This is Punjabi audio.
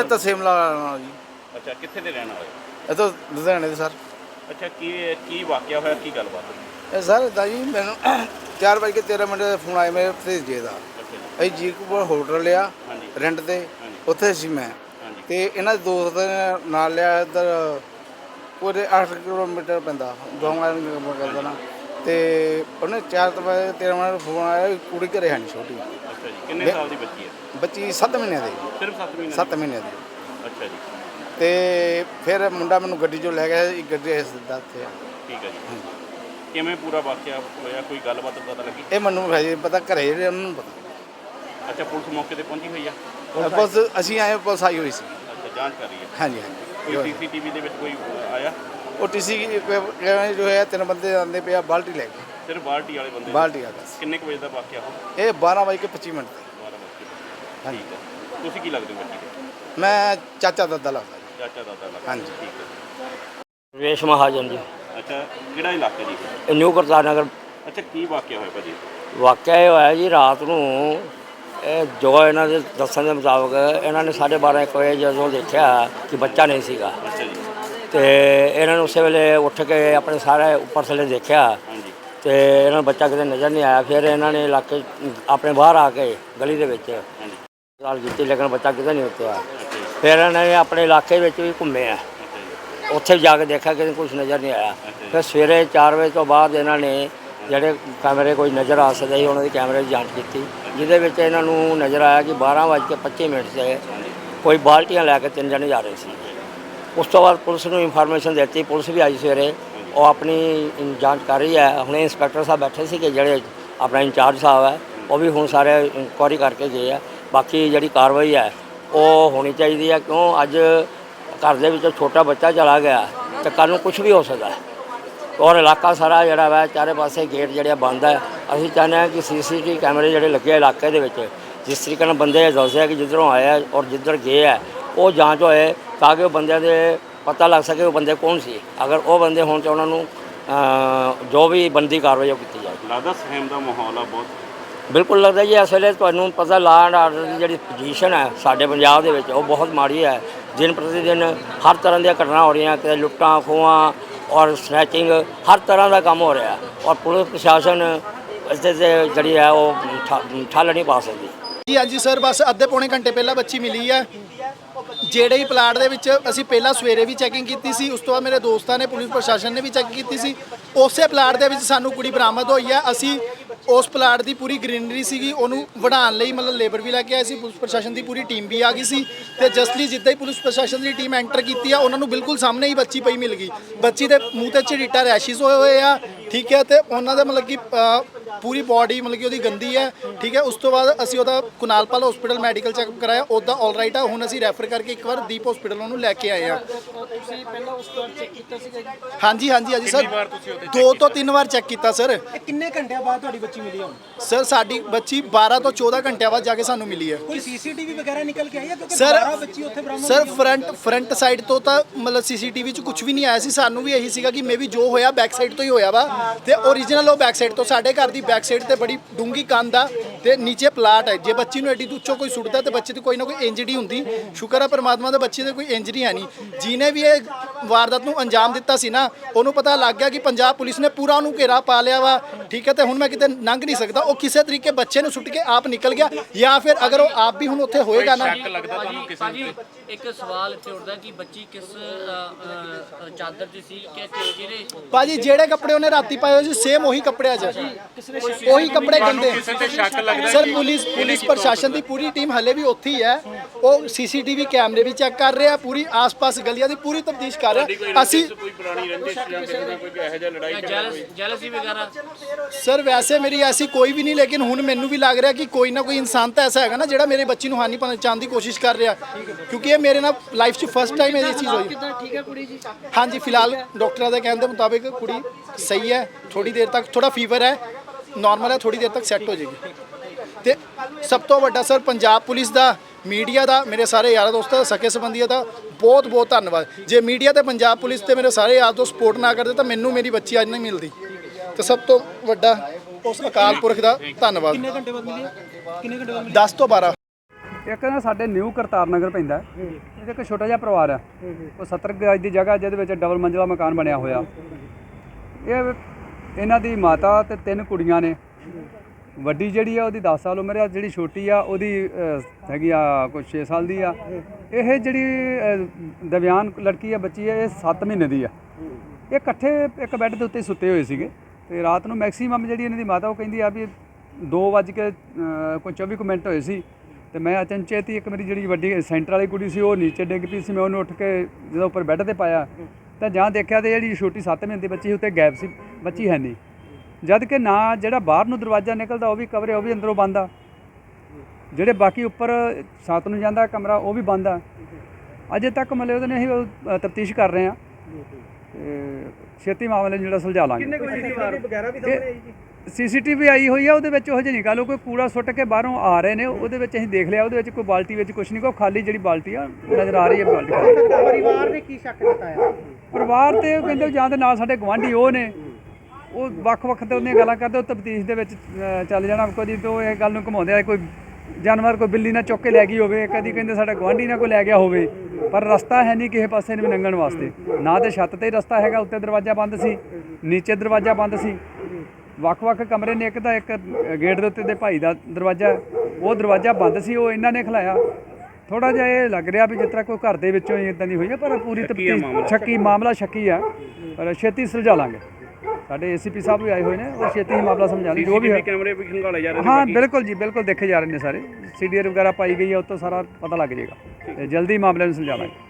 ਇਹ ਤਾਂ ਸਿਮਲਾ ਨਾਲ ਜੀ। ਅੱਛਾ ਕਿੱਥੇ ਦੇ ਰਹਿਣ ਵਾਲੇ ਇਹ ਤਾਂ ਲੁਧਿਆਣੇ ਦੇ ਸਰ। ਅੱਛਾ ਕੀ ਕੀ ਵਾਕਿਆ ਹੋਇਆ ਕੀ ਗੱਲਬਾਤ ਹੋਈ? ਇਹ ਸਰ ਦਾ ਜੀ ਮੈਨੂੰ 4 ਵਜੇ ਕੇ 13 ਮਿੰਟ ਦਾ ਫੋਨ ਆਇਆ ਮੇਰੇ ਭਤੀਜੇ ਦਾ। ਅੱਛਾ ਜੀ। ਅਸੀਂ ਜੀਕਪੁਰ ਹੋਟਲ ਲਿਆ ਹਾਂਜੀ। ਰੈਂਟ ਤੇ ਹਾਂਜੀ। ਉੱਥੇ ਸੀ ਮੈਂ। ਹਾਂਜੀ। ਤੇ ਇਹਨਾਂ ਦੇ ਦੋਸਤ ਨੇ ਨਾਲ ਲਿਆ ਇੱਧਰ ਪੂਰੇ 8 ਕਿਲੋਮੀਟਰ ਪੈਂਦਾ ਦੋਵਾਂ ਨੂੰ ਕਰਦਾ ਨਾ। ਤੇ ਉਹਨੇ 4 ਵਜੇ 13 ਮਿੰਟ ਫੋਨ ਆਇਆ ਵੀ ਕੁੜੀ ਘਰੇ ਹੈ ਨਹੀਂ ਛੋਟੀ। ਅੱਛਾ ਜੀ ਕਿੰਨੇ ਸਾਲ ਦੀ ਬੱਚੀ ਹੈ? ਬੱਚੀ 7 ਮਹੀਨਿਆਂ ਦੀ। ਸਿਰਫ 7 ਮਹੀਨੇ 7 ਮਹੀਨਿਆਂ ਦੀ ਦੀ? ਅੱਛਾ ਜੀ। ਤੇ ਫਿਰ ਮੁੰਡਾ ਮੈਨੂੰ ਗੱਡੀ 'ਚੋਂ ਲੈ ਗਿਆ ਇੱਕ ਗੱਡੀ ਇਸ ਸਿੱਧਾ ਇੱਥੇ ਠੀਕ ਹੈ ਜੀ। ਕਿਵੇਂ ਪੂਰਾ ਵਾਕਿਆ ਹੋਇਆ? ਕੋਈ ਗੱਲਬਾਤ ਪਤਾ ਲੱਗੀ? ਇਹ ਮੈਨੂੰ ਹਜੇ ਪਤਾ ਘਰੇ ਜਿਹੜੇ ਉਹਨਾਂ ਨੂੰ ਪਤਾ। ਅੱਛਾ ਪੁਲਿਸ ਮੌਕੇ ਤੇ ਪਹੁੰਚੀ ਹੋਈ ਆ? ਬਸ ਅਸੀਂ ਆਏ ਪੁਲਿਸ ਆਈ ਹੋਈ ਸੀ। ਅੱਛਾ ਜਾਂਚ ਕਰ ਰਹੀ ਹੈ। ਹਾਂਜੀ ਕੋਈ ਹਾਂਜੀ ਸੀਸੀਟੀਵੀ ਦੇ ਵਿੱਚ ਕੋਈ ਆਇਆ? ਉਹ ਟੀਸੀ ਜੋ ਹੈ ਤਿੰਨ ਬੰਦੇ ਆਉਂਦੇ ਪਿਆ ਬਾਲਟੀ ਲੈ ਕੇ। ਸਿਰਫ ਬਾਲਟੀ ਵਾਲੇ ਬੰਦੇ ਬਾਲਟੀ ਆ ਬਸ। ਕਿੰਨੇ ਕੁ ਵਜੇ ਦਾ ਵਾਕਿਆ ਹੋ ਇਹ 12 ਵਜੇ ਕੇ 25 ਮਿੰਟ ਤੇ 12 ਵਜੇ ਹਾਂਜੀ। ਠੀਕ ਹੈ। ਤੁਸੀਂ ਕੀ ਲੱਗਦੇ ਹੋ ਬੱਚੀ ਦੇ? ਮੈਂ ਚਾਚਾ ਦਾਦਾ ਲੱਗਦਾ ਜੀ। ਚਾਚਾ ਦਾਦਾ ਲੱਗਦਾ। ਹਾਂਜੀ। ਠੀਕ ਹੈ। ਰੇਸ਼ ਮਹਾਜਨ ਜੀ। ਅੱਛਾ ਕਿਹੜਾ ਇਲਾਕਾ ਜੀ? ਇਹ ਨਿਊ ਕਰਤਾਰ ਨਗਰ ਅੱਛਾ ਕੀ ਵਾਕਿਆ ਹੋਇਆ ਭਾਜੀ? ਵਾਕਿਆ ਇਹ ਹੋਇਆ ਜੀ ਰਾਤ ਨੂੰ ਇਹ ਜੋ ਇਹਨਾਂ ਦੇ ਦੱਸਣ ਦੇ ਮੁਤਾਬਕ ਇਹਨਾਂ ਨੇ 12:30 ਇੱਕ ਵਜੇ ਜਦੋਂ ਦੇਖਿਆ ਕਿ ਬੱਚਾ ਨਹੀਂ ਸੀਗਾ ਅੱਛਾ ਜੀ। ਤੇ ਇਹਨਾਂ ਨੇ ਉਸੇ ਵੇਲੇ ਉੱਠ ਕੇ ਆਪਣੇ ਸਾਰੇ ਉੱਪਰ ਥੱਲੇ ਦੇਖਿਆ ਹਾਂਜੀ। ਤੇ ਇਹਨਾਂ ਨੂੰ ਬੱਚਾ ਕਿਤੇ ਨਜ਼ਰ ਨਹੀਂ ਆਇਆ, ਫਿਰ ਇਹਨਾਂ ਨੇ ਇਲਾਕੇ ਆਪਣੇ ਬਾਹਰ ਆ ਕੇ ਗਲੀ ਦੇ ਵਿੱਚ ਗੱਲ ਕੀਤੀ, ਲੇਕਿਨ ਬੱਚਾ ਕਿਤੇ ਨਹੀਂ ਉੱਤਿਆ ਅੱਛਾ ਫਿਰ ਇਹਨਾਂ ਨੇ ਆਪਣੇ ਇਲਾਕੇ ਵਿੱਚ ਵੀ ਘੁੰਮੇ ਆ। ਅੱਛਾ ਉੱਥੇ ਜਾ ਕੇ ਦੇਖਿਆ ਕਿ ਕੁਝ ਨਜ਼ਰ ਨਹੀਂ ਆਇਆ। ਫਿਰ ਸਵੇਰੇ 4 ਵਜੇ ਤੋਂ ਬਾਅਦ ਇਹਨਾਂ ਨੇ ਜਿਹੜੇ ਕੈਮਰੇ ਕੋਈ ਨਜ਼ਰ ਆ ਸਕਦੇ ਸੀ, ਉਹਨਾਂ ਦੀ ਕੈਮਰੇ ਦੀ ਜਾਂਚ ਕੀਤੀ, ਜਿਹਦੇ ਵਿੱਚ ਇਹਨਾਂ ਨੂੰ ਨਜ਼ਰ ਆਇਆ ਕਿ 12:25 ਮਿੰਟ ਤੇ ਕੋਈ ਬਾਲਟੀਆਂ ਲੈ ਕੇ ਤਿੰਨ ਜਣੇ ਜਾ ਰਹੇ ਸੀ। ਉਸ ਤੋਂ ਬਾਅਦ ਪੁਲਿਸ ਨੂੰ ਇਨਫੋਰਮੇਸ਼ਨ ਦਿੱਤੀ, ਪੁਲਿਸ ਵੀ ਆਈ ਸਵੇਰੇ। ਉਹ ਆਪਣੀ ਜਾਂਚ ਕਰ ਰਹੀ ਹੈ। ਹੁਣੇ ਇੰਸਪੈਕਟਰ ਸਾਹਿਬ ਬੈਠੇ ਸੀ ਕਿ ਜਿਹੜੇ ਆਪਣਾ ਇੰਚਾਰਜ ਸਾਹਿਬ ਹੈ, ਉਹ ਵੀ ਹੁਣ ਸਾਰੇ ਇਨਕੁਆਰੀ ਕਰਕੇ ਗਏ ਆ। ਬਾਕੀ ਜਿਹੜੀ ਕਾਰਵਾਈ ਹੈ, ਉਹ ਹੋਣੀ ਚਾਹੀਦੀ ਹੈ, ਕਿਉਂ ਅੱਜ ਘਰ ਦੇ ਵਿੱਚ ਛੋਟਾ ਬੱਚਾ ਚਲਾ ਗਿਆ ਤੇ ਕੱਲ ਨੂੰ ਕੁਝ ਵੀ ਹੋ ਸਕਦਾ ਹੈ। ਔਰ ਇਲਾਕਾ ਸਾਰਾ ਜਿਹੜਾ ਵਾ, ਚਾਰੇ ਪਾਸੇ ਗੇਟ ਜਿਹੜੇ ਬੰਦ ਹੈ। ਅਸੀਂ ਚਾਹੁੰਦੇ ਹਾਂ ਕਿ ਸੀਸੀਟੀਵੀ ਕੈਮਰੇ ਜਿਹੜੇ ਲੱਗੇ ਇਲਾਕੇ ਦੇ ਵਿੱਚ, ਜਿਸ ਤਰੀਕੇ ਨਾਲ ਬੰਦੇ ਦੱਸਦੇ ਆ ਕਿ ਜਿੱਧਰੋਂ ਆਏ ਆ ਔਰ ਜਿੱਧਰ ਗਏ ਆ, ਉਹ ਜਾਂਚ ਹੋਏ, ਤਾਂ ਕਿ ਉਹ ਬੰਦਿਆਂ ਦੇ ਪਤਾ ਲੱਗ ਸਕੇ ਉਹ ਬੰਦੇ ਕੌਣ ਸੀ। ਅਗਰ ਉਹ ਬੰਦੇ ਹੋਣ ਤਾਂ ਉਹਨਾਂ ਨੂੰ ਅ, ਜੋ ਵੀ ਬੰਦੀ ਕਾਰਵਾਈ ਉਹ ਕੀਤੀ ਜਾਏ ਲੱਗਦਾ ਸਹਿਮ ਦਾ ਮਾਹੌਲ ਆ ਬਹੁਤ। ਬਿਲਕੁਲ ਲੱਗਦਾ ਜੀ ਇਸ ਵੇਲੇ ਤੁਹਾਨੂੰ ਪਤਾ ਲਾ ਐਂਡ ਆਰਡਰ ਦੀ ਜਿਹੜੀ ਪੋਜੀਸ਼ਨ ਹੈ ਸਾਡੇ ਪੰਜਾਬ ਦੇ ਵਿੱਚ ਉਹ ਬਹੁਤ ਮਾੜੀ ਹੈ। ਦਿਨ ਪ੍ਰਤੀ ਦਿਨ ਹਰ ਤਰ੍ਹਾਂ ਦੀਆਂ ਘਟਨਾ ਹੋ ਰਹੀਆਂ ਕਿ ਲੁੱਟਾਂ ਖੋਹਾਂ ਔਰ ਸਨੈਚਿੰਗ ਹਰ ਤਰ੍ਹਾਂ ਦਾ ਕੰਮ ਹੋ ਰਿਹਾ। ਔਰ ਪੁਲਿਸ ਪ੍ਰਸ਼ਾਸਨ ਇਸ ਦੇ ਤੇ ਜਿਹੜੀ ਹੈ ਉਹ ਠਾ- ਠੱਲ ਨਹੀਂ ਪਾ ਸਕਦੀ। ਜੀ ਹਾਂਜੀ ਸਰ ਬਸ ਅੱਧੇ ਪੌਣੇ ਘੰਟੇ ਪਹਿਲਾਂ ਬੱਚੀ ਮਿਲੀ ਹੈ। ਜਿਹੜੇ ਹੀ ਪਲਾਟ ਦੇ ਵਿੱਚ ਅਸੀਂ ਪਹਿਲਾਂ ਸਵੇਰੇ ਵੀ ਚੈਕਿੰਗ ਕੀਤੀ ਸੀ, ਉਸ ਤੋਂ ਬਾਅਦ ਮੇਰੇ ਦੋਸਤਾਂ ਨੇ, ਪੁਲਿਸ ਪ੍ਰਸ਼ਾਸਨ ਨੇ ਵੀ ਚੈੱਕ ਕੀਤੀ ਸੀ। ਉਸੇ ਪਲਾਟ ਦੇ ਵਿੱਚ ਸਾਨੂੰ ਕੁੜੀ ਬਰਾਮਦ ਹੋਈ ਹੈ ਅਸੀਂ ਉਸ ਪਲਾਟ ਦੀ ਪੂਰੀ ਗ੍ਰੀਨਰੀ ਸੀਗੀ, ਉਹਨੂੰ ਵਢਾਉਣ ਲਈ ਮਤਲਬ ਲੇਬਰ ਵੀ ਲੈ ਕੇ ਆਏ ਸੀ, ਪੁਲਿਸ ਪ੍ਰਸ਼ਾਸਨ ਦੀ ਪੂਰੀ ਟੀਮ ਵੀ ਆ ਗਈ ਸੀ ਤੇ ਜਸਟਲੀ ਜਿੱਦਾਂ ਹੀ ਪੁਲਿਸ ਪ੍ਰਸ਼ਾਸਨ ਦੀ ਟੀਮ ਐਂਟਰ ਕੀਤੀ ਆ, ਉਹਨਾਂ ਨੂੰ ਬਿਲਕੁਲ ਸਾਹਮਣੇ ਹੀ ਬੱਚੀ ਪਈ ਮਿਲ ਗਈ। ਬੱਚੀ ਦੇ ਮੂੰਹ ਤੇ ਝੜੀਟਾ ਰੈਸ਼ਿਸ ਹੋਏ ਹੋਏ ਆ, ਠੀਕ ਹੈ ਤੇ ਉਹਨਾਂ ਦੇ ਮਤਲਬ ਕਿ ਪੂਰੀ ਬਾਡੀ ਮਤਲਬ ਕਿ ਉਹਦੀ ਗੰਦੀ ਹੈ ਠੀਕ ਹੈ? ਉਸ ਤੋਂ ਬਾਅਦ ਅਸੀਂ ਉਹਦਾ ਕੁਨਾਲਪਾਲ ਹਸਪੀਟਲ ਮੈਡੀਕਲ ਚੈੱਕਅਪ ਕਰਾਇਆ ਉਹਦਾ ਆਲ ਰਾਈਟ ਆ। ਹੁਣ ਅਸੀਂ ਰੈਫਰ ਕਰਕੇ ਇੱਕ ਵਾਰ ਦੀਪ ਹਸਪੀਟਲ ਉਹਨੂੰ ਲੈ ਕੇ ਆਏ ਆ। ਤੁਸੀਂ ਪਹਿਲਾਂ ਉਸ ਤੋਂ ਚੈੱਕ ਕੀਤਾ ਸੀਗਾ ਜੀ? ਹਾਂਜੀ ਹਾਂਜੀ ਹਾਂਜੀ ਸਰ। ਦੋ ਤੋਂ ਤਿੰਨ ਵਾਰ ਚੈੱਕ ਕੀਤਾ ਸਰ। ਇਹ ਕਿੰਨੇ ਘੰਟਿਆਂ ਬਾਅਦ ਤੁਹਾਡੀ ਬੱਚੀ ਮਿਲੀ ਹੁਣ? ਸਰ ਸਾਡੀ ਬੱਚੀ 12 ਤੋਂ 14 ਘੰਟਿਆਂ ਬਾਅਦ ਜਾ ਕੇ ਸਾਨੂੰ ਮਿਲੀ ਹੈ। ਕੋਈ ਸੀਸੀਟੀਵੀ ਵਗੈਰਾ ਨਿਕਲ ਕੇ ਆਈ ਹੈ? ਕਿਉਂਕਿ ਸਰ 12 ਬੱਚੀ ਉੱਥੇ ਬਰਾਮਦ ਸਰ ਫਰੰਟ ਫਰੰਟ ਸਾਈਡ ਤੋਂ ਤਾਂ ਮਤਲਬ ਸੀਸੀਟੀਵੀ 'ਚ ਕੁਝ ਵੀ ਨਹੀਂ ਆਇਆ ਸੀ। ਸਾਨੂੰ ਵੀ ਇਹੀ ਸੀਗਾ ਕਿ ਮੇਬੀ ਜੋ ਹੋਇਆ ਬੈਕ ਸਾਈਡ ਤੋਂ ਹੀ ਹੋਇਆ ਵਾ। ਤੇ ਓਰੀਜਨਲ ਉਹ ਬੈਕ ਸਾਈਡ ਤੋਂ ਸਾਡੇ ਘਰ ਦੀ ਬੈਕ ਸਾਈਡ ਤੇ ਬੜੀ ਡੂੰਗੀ ਕੰਧ ਆ। ਤੇ ਨੀਚੇ ਪਲਾਟ ਹੈ। ਜੇ ਬੱਚੀ ਨੂੰ ਐਡੀ ਤੋਂ ਉੱਚੋਂ ਕੋਈ ਸੁੱਟਦਾ ਤੇ ਬੱਚੇ ਤੇ ਕੋਈ ਨਾ ਕੋਈ ਇੰਜਰੀ ਹੁੰਦੀ। ਸ਼ੁਕਰ ਹੈ ਪਰਮਾਤਮਾ ਦਾ ਬੱਚੇ ਤੇ ਕੋਈ ਇੰਜਰੀ ਹੈ ਨਹੀਂ। ਜਿਹਨੇ ਵੀ ਇਹ ਵਾਰਦਾਤ ਨੂੰ ਅੰਜਾਮ ਦਿੱਤਾ ਸੀ ਨਾ ਉਹਨੂੰ ਪਤਾ ਲੱਗ ਗਿਆ ਕਿ ਪੰਜਾਬ ਪੁਲਿਸ ਨੇ ਪੂਰਾ ਉਹਨੂੰ ਘੇਰਾ ਪਾ ਲਿਆ ਵਾ। ਠੀਕ ਹੈ ਤੇ ਹੁਣ ਮੈਂ ਕਿਤੇ ਲੰਘ ਨਹੀਂ ਸਕਦਾ। ਉਹ ਕਿਸੇ ਤਰੀਕੇ ਬੱਚੇ ਨੂੰ ਸੁੱਟ ਕੇ ਆਪ ਨਿਕਲ ਗਿਆ। ਜਾਂ ਫਿਰ ਅਗਰ ਉਹ ਆਪ ਵੀ ਹੁਣ ਉੱਥੇ ਹੋਏਗਾ ਨਾ ਇੱਕ ਸਵਾਲ ਇੱਥੇ ਉੱਠਦਾ ਕਿ ਬੱਚੀ ਕਿਸ ਚਾਦਰ 'ਚ ਸੀ ਕਿ ਕਿਹੜੇ ਭਾਜੀ ਜਿਹੜੇ ਕੱਪੜੇ ਉਹਨੇ ਰਾਤੀ ਪਾਏ ਹੋਏ ਸੀ ਸੇਮ ਉਹੀ ਕੱਪੜਿਆਂ 'ਚ। ਉਹੀ ਕੱਪੜੇ ਗੰਦੇ ਸਰ ਪੁਲਿਸ ਪੁਲਿਸ ਪ੍ਰਸ਼ਾਸਨ ਦੀ ਪੂਰੀ ਟੀਮ ਹਲੇ ਵੀ ਉੱਥੇ ਹੀ ਹੈ। ਉਹ ਸੀਸੀਟੀਵੀ ਕੈਮਰੇ ਵੀ ਚੈੱਕ ਕਰ ਰਹੇ ਪੂਰੀ ਆਸ-ਪਾਸ ਗਲੀਆਂ ਦੀ ਪੂਰੀ ਤਫਤੀਸ਼ ਕਰ ਰਹੇ। ਅਸੀਂ ਕੋਈ ਪੁਰਾਣੀ ਰੰਜਿਸ਼ ਜਾਂ ਕਿਸੇ ਨਾਲ ਕੋਈ ਇਹੋ ਜਿਹਾ ਲੜਾਈ ਜੈਲਸ ਜੈਲਸੀ ਵਗੈਰਾ? ਸਰ ਵੈਸੇ ਮੇਰੀ ਐਸੀ ਕੋਈ ਵੀ ਨਹੀਂ ਲੇਕਿਨ ਹੁਣ ਮੈਨੂੰ ਵੀ ਲੱਗ ਰਿਹਾ ਕਿ ਕੋਈ ਨਾ ਕੋਈ ਇਨਸਾਨ ਤਾਂ ਐਸਾ ਹੈਗਾ ਨਾ ਜਿਹੜਾ ਮੇਰੇ ਬੱਚੀ ਨੂੰ ਹਾਨੀ ਪਹੁੰਚਾਉਣ ਦੀ ਕੋਸ਼ਿਸ਼ ਕਰ ਰਿਹਾ। ਕਿਉਂਕਿ ਇਹ ਮੇਰੇ ਨਾਲ ਲਾਈਫ 'ਚ ਫਸਟ ਟਾਈਮ ਇਹ ਚੀਜ਼ ਹੋਈ। ਕਿਦਾਂ ਠੀਕ ਹੈ ਕੁੜੀ ਜੀ ਹਾਂਜੀ ਫਿਲਹਾਲ ਡਾਕਟਰਾਂ ਦੇ ਕਹਿਣ ਦੇ ਮੁਤਾਬਿਕ ਕੁੜੀ ਸਹੀ ਹੈ ਥੋੜੀ ਦੇਰ ਤੱਕ ਥੋੜਾ ਫੀਵਰ ਹੈ ਨਾਰਮਲ ਹੈ ਥੋੜੀ ਦੇਰ ਤੱਕ ਸੈੱਟ ਹੋ ਜਾਏਗੀ। ਤੇ ਸਭ ਤੋਂ ਵੱਡਾ ਸਰ ਪੰਜਾਬ ਪੁਲਿਸ ਦਾ ਮੀਡੀਆ ਦਾ ਮੇਰੇ ਸਾਰੇ ਯਾਰਾਂ ਦੋਸਤਾਂ ਦਾ ਸਕੇ ਸੰਬੰਧੀਆਂ ਦਾ ਬਹੁਤ ਬਹੁਤ ਧੰਨਵਾਦ। ਜੇ ਮੀਡੀਆ ਤੇ ਪੰਜਾਬ ਪੁਲਿਸ ਤੇ ਮੇਰੇ ਸਾਰੇ ਯਾਰ ਦੋਸਤ ਸਪੋਰਟ ਨਾ ਕਰਦੇ ਤਾਂ ਮੈਨੂੰ ਮੇਰੀ ਬੱਚੀ ਅੱਜ ਨਹੀਂ ਮਿਲਦੀ। ਤੇ ਸਭ ਤੋਂ ਵੱਡਾ ਉਸ ਅਕਾਲ ਪੁਰਖ ਦਾ ਧੰਨਵਾਦ। ਕਿੰਨੇ ਘੰਟੇ ਬਾਅਦ ਮਿਲੀ ਹੈ? ਕਿੰਨੇ ਘੰਟੇ ਬਾਅਦ ਮਿਲੀ? 10 ਤੋਂ 12 ਇੱਕ ਨਾ ਸਾਡੇ ਨਿਊ ਕਰਤਾਰ ਨਗਰ ਪੈਂਦਾ ਹੈ। ਇਹਦੇ ਇੱਕ ਛੋਟਾ ਜਿਹਾ ਪਰਿਵਾਰ ਹੈ। ਉਹ 70 ਗਜ ਦੀ ਜਗ੍ਹਾ ਜਿਹਦੇ ਵਿੱਚ ਡਬਲ ਮੰਜ਼ਲਾ ਮਕਾਨ ਬਣਿਆ ਹੋਇਆ। ਇਹ ਇਹਨਾਂ ਦੀ ਮਾਤਾ ਤੇ ਤਿੰਨ ਕੁੜੀਆਂ ਨੇ। ਵੱਡੀ ਜਿਹੜੀ ਆ ਉਹਦੀ 10 ਸਾਲ ਉਮਰ ਆ ਜਿਹੜੀ ਛੋਟੀ ਆ ਉਹਦੀ ਅਹ, ਹੈਗੀ ਆ ਕੋਈ 6 ਸਾਲ ਦੀ ਆ। ਇਹ ਜਿਹੜੀ ਅਹ, ਦਿਵਿਆਨ ਲੜਕੀ ਆ ਬੱਚੀ ਆ ਇਹ 7 ਮਹੀਨੇ ਦੀ ਆ। ਇਹ ਇਕੱਠੇ ਇੱਕ ਬੈੱਡ ਦੇ ਉੱਤੇ ਸੁੱਤੇ ਹੋਏ ਸੀਗੇ। ਤੇ ਰਾਤ ਨੂੰ ਮੈਕਸਿਮਮ ਜਿਹੜੀ ਇਹਨਾਂ ਦੀ ਮਾਤਾ ਉਹ ਕਹਿੰਦੀ ਆ ਵੀ 2 ਵੱਜ ਕੇ ਅਹ, ਕੋਈ 24 ਕੁ ਮਿੰਟ ਹੋਏ ਸੀ। ਤੇ ਮੈਂ ਅਚਨਚੇਤ ਹੀ ਇੱਕ ਮੇਰੀ ਜਿਹੜੀ ਵੱਡੀ ਸੈਂਟਰ ਵਾਲੀ ਕੁੜੀ ਸੀ ਉਹ ਨੀਚੇ ਡਿੱਗ ਪਈ ਸੀ। ਮੈਂ ਉਹਨੂੰ ਉੱਠ ਕੇ ਜਦੋਂ ਉੱਪਰ ਬੈੱਡ ਤੇ ਪਾਇਆ ਤਾਂ ਜਾਂ ਦੇਖਿਆ ਤੇ ਜਿਹੜੀ ਛੋਟੀ 7 ਮਹੀਨੇ ਦੀ ਬੱਚੀ ਸੀ ਉੱਤੇ ਗੈਪ ਸੀ। ਬੱਚੀ ਹੈ ਨਹੀਂ। ਜਦ ਕਿ ਨਾ ਜਿਹੜਾ ਬਾਹਰ ਨੂੰ ਦਰਵਾਜ਼ਾ ਨਿਕਲਦਾ ਉਹ ਵੀ ਕਵਰੇ ਉਹ ਵੀ ਅੰਦਰੋਂ ਬੰਦ ਆ। ਜਿਹੜੇ ਬਾਕੀ ਉੱਪਰ ਸੱਤ ਨੂੰ ਜਾਂਦਾ ਕਮਰਾ ਉਹ ਵੀ ਬੰਦ ਆ। ਅਜੇ ਤੱਕ ਮਤਲਬ ਉਹਦੇ ਨੇ ਅਸੀਂ ਤਫਤੀਸ਼ ਕਰ ਰਹੇ ਆ। ਤੇ ਛੇਤੀ ਮਾਮਲੇ ਨੂੰ ਜਿਹੜਾ ਸੁਲਝਾ ਲਾਂਗੇ। ਕਿੰਨੇ ਕੋਈ ਸੀਸੀਟੀਵੀ ਵਗੈਰਾ ਵੀ ਸਾਹਮਣੇ ਆਈ ਜੀ। ਸੀਸੀਟੀਵੀ ਆਈ ਹੋਈ ਆ ਉਹਦੇ ਵਿੱਚ ਉਹ ਜਿਹੀ ਉਹ ਕੋਈ ਕੂੜਾ ਸੁੱਟ ਕੇ ਬਾਹਰੋਂ ਆ ਰਹੇ ਨੇ ਉਹਦੇ ਵਿੱਚ ਅਸੀਂ ਦੇਖ ਲਿਆ ਉਹਦੇ ਵਿੱਚ ਕੋਈ ਬਾਲਟੀ ਵਿੱਚ ਕੁਝ ਨਹੀਂ ਕੋਈ ਖਾਲੀ ਜਿਹੜੀ ਬਾਲਟੀ ਆ ਨਜ਼ਰ ਆ ਰਹੀ ਹੈ ਬਾਲਟੀ। ਪਰਿਵਾਰ ਨੇ ਕੀ ਸ਼ੱਕ ਜਤਾਇਆ ਪਰਿਵਾਰ ਤੇ ਉਹ ਕਹਿੰਦੇ ਜਾਂ ਦੇ ਨਾਲ ਸਾਡੇ ਗਵਾਂਢੀ ਉਹ ਨੇ। ਉਹ ਵੱਖ-ਵੱਖ ਤੇ ਉਹਦੀਆਂ ਗੱਲਾਂ ਕਰਦੇ ਉਹ ਤਫਤੀਸ਼ ਦੇ ਵਿੱਚ ਚੱਲ ਜਾਣਾ ਕਦੀ ਤੋਂ ਇਹ ਗੱਲ ਨੂੰ ਘਮਾਉਂਦੇ ਆ ਕੋਈ ਜਾਨਵਰ ਕੋਈ ਬਿੱਲੀ ਨਾ ਚੁੱਕ ਕੇ ਲੈ ਗਈ ਹੋਵੇ ਕਦੀ ਕਹਿੰਦੇ ਸਾਡਾ ਗਵਾਂਢੀ ਨਾ ਕੋਈ ਲੈ ਗਿਆ ਹੋਵੇ ਪਰ ਰਸਤਾ ਹੈ ਨਹੀਂ ਕਿਸੇ ਪਾਸੇ ਨੂੰ ਵੀ ਲੰਘਣ ਵਾਸਤੇ। ਨਾ ਤੇ ਛੱਤ ਤੇ ਰਸਤਾ ਹੈਗਾ ਉੱਤੇ ਦਰਵਾਜ਼ਾ ਬੰਦ ਸੀ ਨੀਚੇ ਦਰਵਾਜ਼ਾ ਬੰਦ ਸੀ। ਵੱਖ-ਵੱਖ ਕਮਰੇ ਨੇ ਇੱਕ ਦਾ ਇੱਕ ਗੇਟ ਦੇ ਉੱਤੇ ਦੇ ਭਾਈ ਦਾ ਦਰਵਾਜ਼ਾ ਉਹ ਦਰਵਾਜ਼ਾ ਬੰਦ ਸੀ ਉਹ ਇਹਨਾਂ ਨੇ ਖਲਾਇਆ। ਥੋੜਾ ਜਿਹਾ ਇਹ ਲੱਗ ਰਿਹਾ ਵੀ ਜਿਸ ਤਰ੍ਹਾਂ ਕੋਈ ਘਰ ਦੇ ਵਿੱਚੋਂ ਹੀ ਇਦਾਂ ਦੀ ਹੋਈ ਹੈ ਪਰ ਪੂਰੀ ਤਫਤੀਸ਼ ਸ਼ੱਕੀ ਮਾਮਲਾ ਸ਼ੱਕੀ ਆ। ਪਰ ਛੇਤੀ ਸੁਲਝਾ ਲਾਂਗੇ। ਸਾਡੇ ਏਸੀਪੀ ਸਾਹਿਬ ਵੀ ਆਏ ਹੋਏ ਨੇ ਉਹ ਛੇਤੀ ਹੀ ਮਾਮਲਾ ਸਮਝਾਉਣਗੇ ਜੋ ਵੀ ਹੈ ਕੈਮਰੇ ਵੀ ਖੰਗਾਲੇ ਜਾ ਰਹੇ ਹਾਂ ਬਿਲਕੁਲ ਜੀ ਬਿਲਕੁਲ ਦੇਖੇ ਜਾ ਰਹੇ ਨੇ ਸਾਰੇ। ਸੀਡੀਆਰ ਵਗੈਰਾ ਪਾਈ ਗਈ ਹੈ ਉਹ ਤੋਂ ਸਾਰਾ ਪਤਾ ਲੱਗ ਜਾਏਗਾ। ਤੇ ਜਲਦੀ ਮਾਮਲੇ ਨੂੰ ਸੁਲਝਾ ਲਾਂਗੇ।